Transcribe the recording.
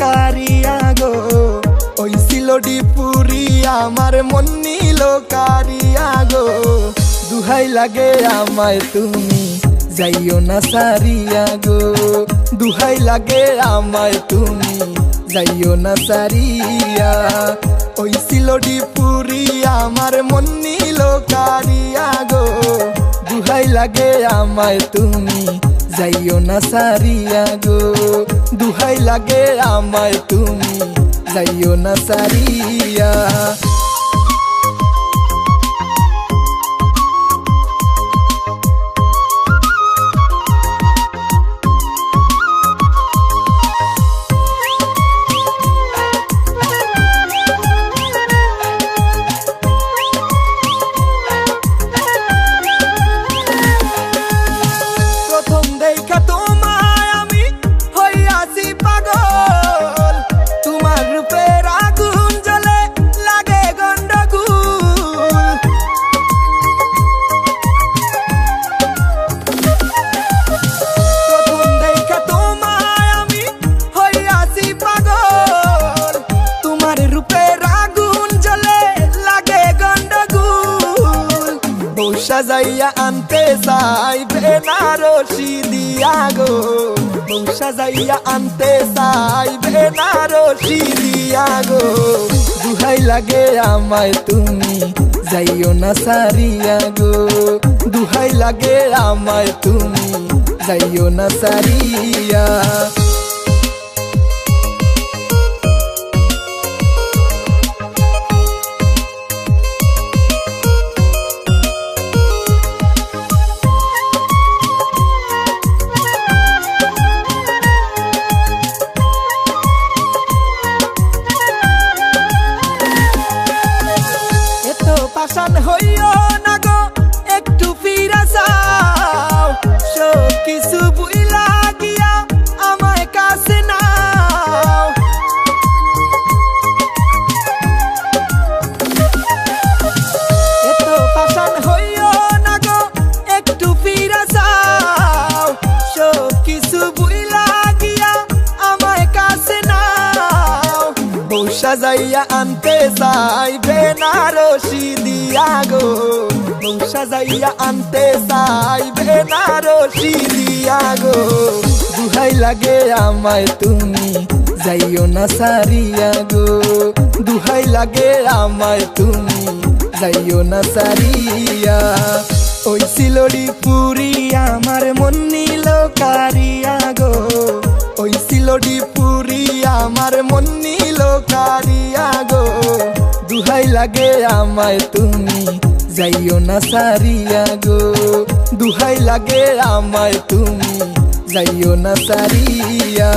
কারিয়া গো ওই সিলোডি পুরি আমার মন নিল কারিয়া গো দুহাই লাগে আমায় তুমি, যাইও না সারিয়া গো দুহাই লাগে আমায় তুমি, যাইও না সারিয়া। ওই সিলোডি পুরি আমার মন নিল কারিয়া গো দুহাই লাগে আমায় তুমি যাইও না সারিয়া দুহাই লাগে আমায় তুমি যাইও না সারিয়া। বৌসা যাইয়া আনতে চাই, বেনারসি দিয়া গো। বৌসা যাইয়া আনতে চাই, বেনারসি দিয়া গো। দুহাই লাগে আমায় তুমি, যাইও না সারিয়া গো। দুহাই লাগে আমায় তুমি, যাইও না সারিয়া। বৌসা যাইয়া আনতে চাই বেনারসি দিয়া গো। বৌসা যাইয়া আনতে চাই বেনারসি দিয়া গো। দুহাই লাগে আমায় তুমি, যাইও না সারিয়া দুহাই লাগে আমায় তুমি, যাইও না সারিয়া। ওই সিলড়ি পুরি আমার মন নিল কারিয়া দুহাই লাগে আমায় তুমি, যাইও না সারিয়া গো। দুহাই লাগে আমায় তুমি, যাইও না সারিয়া।